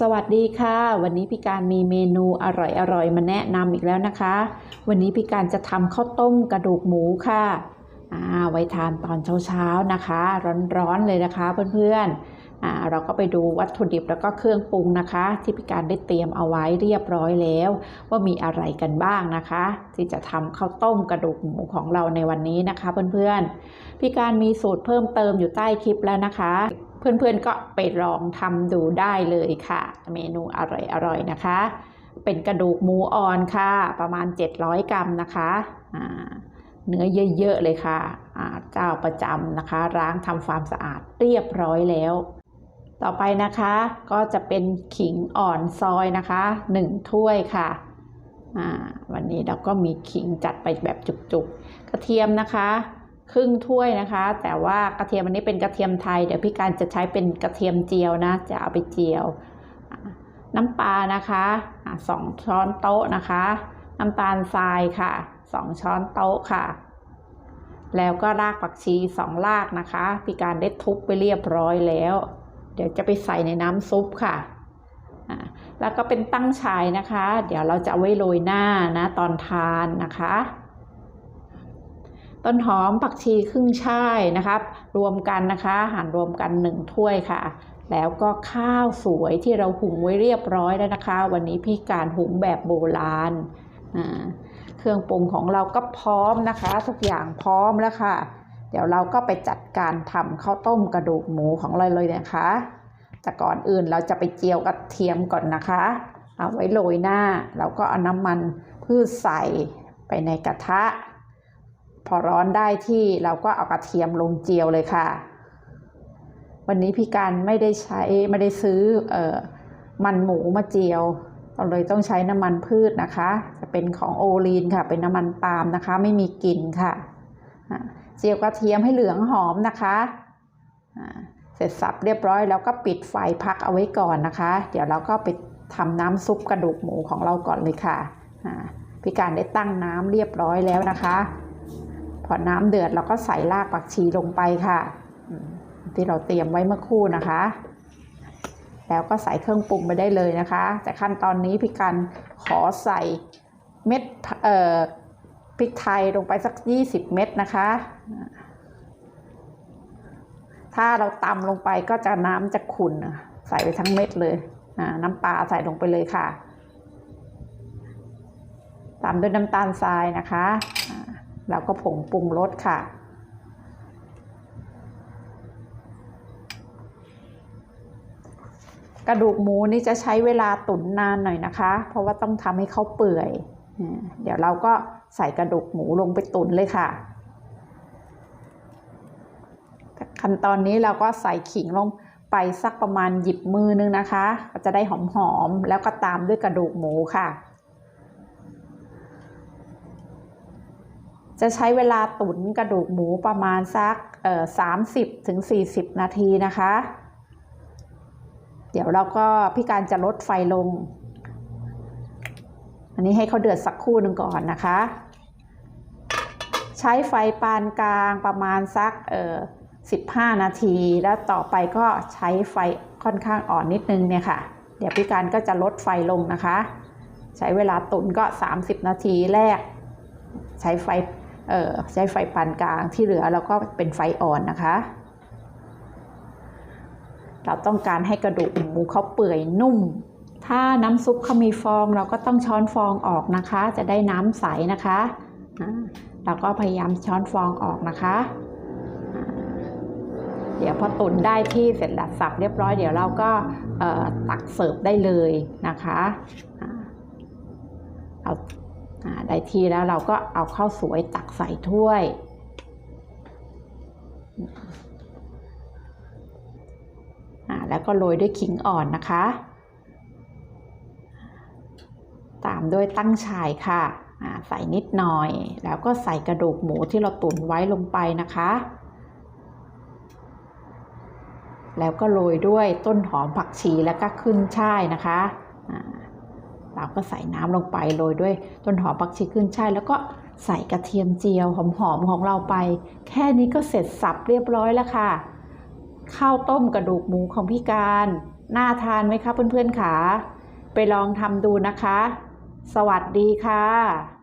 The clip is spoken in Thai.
สวัสดีค่ะ วันนี้พี่การมีเมนูอร่อยๆมาแนะนำอีกแล้วนะคะ วันนี้พี่การจะทำข้าวต้มกระดูกหมูค่ะอ่าไว้ทานตอนเช้าๆนะคะ ร้อนๆเลยนะคะเพื่อนๆอ่าเราก็ไปดูวัตถุดิบแล้วก็เครื่องปรุงนะคะ ที่พี่การได้เตรียมเอาไว้เรียบร้อยแล้ว ว่ามีอะไรกันบ้างนะคะ ที่จะทำข้าวต้มกระดูกหมูของเราในวันนี้นะคะ เพื่อนๆพี่การมีสูตรเพิ่มเติมอยู่ใต้คลิปแล้วนะคะ เพื่อนๆก็ไปลองทำดูได้เลยค่ะ เมนูอร่อยๆนะคะ เป็นกระดูกหมูอ่อนค่ะ ประมาณ 700 กรัมนะคะเนื้อเยอะๆเลยค่ะเจ้าประจำนะคะล้างทำความสะอาดเรียบร้อยแล้ว ต่อไปนะคะก็จะเป็นขิงอ่อนซอยนะคะ 1 ถ้วยค่ะวันนี้เราก็มีขิงจัดไปแบบจุกๆ กระเทียมนะคะ ครึ่งถ้วยนะคะ แต่ว่ากระเทียมอันนี้เป็นกระเทียมไทย เดี๋ยวพี่การจะใช้เป็นกระเทียมเจียวนะ จะเอาไปเจียว น้ำปลานะคะสองช้อนโต๊ะนะคะ น้ำตาลทรายค่ะสองช้อนโต๊ะค่ะ แล้วก็รากผักชีสองรากนะคะพี่การได้ทุบไปเรียบร้อยแล้ว เดี๋ยวจะไปใส่ในน้ำซุปค่ะแล้วก็เป็นตั้งฉายนะคะ เดี๋ยวเราจะไว้โรยหน้านะตอนทานนะคะ ต้นหอมผักชีครึ่งช่ายนะครับ รวมกันนะคะหั่นรวมกันหนึ่งถ้วยค่ะ แล้วก็ข้าวสวยที่เราหุงไว้เรียบร้อยแล้วนะคะ วันนี้พี่การหุงแบบโบราณเครื่องปรุงของเราก็พร้อมนะคะ ทุกอย่างพร้อมแล้วค่ะ เดี๋ยวเราก็ไปจัดการทำข้าวต้มกระดูกหมูของเราเลยนะคะ แต่ก่อนอื่นเราจะไปเจียวกระเทียมก่อนนะคะ เอาไว้โรยหน้า เราก็เอาน้ำมันพืชใส่ไปในกระทะ พอร้อนได้ที่เราก็เอากระเทียมลงเจียวเลยค่ะ วันนี้พี่การไม่ได้ใช้ไม่ได้ซื้อเอ่อมันหมูมาเจียวเราเลยต้องใช้น้ำมันพืชนะคะ จะเป็นของโอลีนค่ะ เป็นน้ำมันปาล์มนะคะ ไม่มีกลิ่นค่ะ เจียวกระเทียมให้เหลืองหอมนะคะเสร็จสับเรียบร้อยแล้วก็ปิดไฟพักเอาไว้ก่อนนะคะ เดี๋ยวเราก็ไปทำน้ำซุปกระดูกหมูของเราก่อนเลยค่ะพี่การได้ตั้งน้ำเรียบร้อยแล้วนะคะ อน้ำเดือดเราก็ใส่รากผักชีลงไปค่ะที่เราเตรียมไว้เมื่อคู่นะคะ แล้วก็ใส่เครื่องปรุงไปได้เลยนะคะ แต่ขั้นตอนนี้พี่กันขอใส่เม็ดเอ่อพริกไทยลงไปสัก 20 เม็ดนะคะ ถ้าเราตำลงไปก็จะน้ำจะขุ่นใส่ไปทั้งเม็ดเลยน้ำปลาใส่ลงไปเลยค่ะตามด้วยน้ำตาลทรายนะคะ แล้วก็ผงปรุงรสค่ะ กระดูกหมูนี่จะใช้เวลาตุ๋นนานหน่อยนะคะ เพราะว่าต้องทำให้เขาเปื่อย เดี๋ยวเราก็ใส่กระดูกหมูลงไปตุ๋นเลยค่ะ ขั้นตอนนี้เราก็ใส่ขิงลงไปสักประมาณหยิบมือนึงนะคะ ก็จะได้หอมๆ แล้วก็ตามด้วยกระดูกหมูค่ะ จะใช้เวลาตุ๋นกระดูกหมูประมาณสักเอ่อ30ถึง40นาทีนะคะ เดี๋ยวเราก็พี่การจะลดไฟลง อันนี้ให้เขาเดือดสักครู่หนึ่งก่อนนะคะ ใช้ไฟปานกลางประมาณสักเอ่อ15 นาที แล้วต่อไปก็ใช้ไฟค่อนข้างอ่อนนิดนึงเนี่ยค่ะ เดี๋ยวพี่การก็จะลดไฟลงนะคะ ใช้เวลาตุ๋นก็ 30 นาทีแรก ใช้ไฟ ใช้ไฟปานกลางที่เหลือเราก็เป็นไฟอ่อนนะคะ เราต้องการให้กระดูกหมูเขาเปื่อยนุ่ม ถ้าน้ำซุปเขามีฟองเราก็ต้องช้อนฟองออกนะคะ จะได้น้ำใสนะคะเราก็พยายามช้อนฟองออกนะคะ เดี๋ยวพอตุ๋นได้ที่เสร็จแล้วสับเรียบร้อยเดี๋ยวเราก็ตักเสิร์ฟได้เลยนะคะ เอา ได้ที่แล้วเราก็เอาข้าวสวยตักใส่ถ้วย แล้วก็โรยด้วยขิงอ่อนนะคะ ตามด้วยตั้งฉายค่ะใส่นิดหน่อย แล้วก็ใส่กระดูกหมูที่เราตุ๋นไว้ลงไปนะคะ แล้วก็โรยด้วยต้นหอมผักชีแล้วก็ขึ้นช่ายนะคะ เราก็ใส่น้ำลงไปโรยด้วยต้นหอมผักชีขึ้นช่ายแล้วก็ใส่กระเทียมเจียวหอมๆของเราไป แค่นี้ก็เสร็จสับเรียบร้อยแล้วค่ะ ข้าวต้มกระดูกหมูของพี่การน่าทานไหมคะเพื่อนๆขาไปลองทำดูนะคะ สวัสดีค่ะ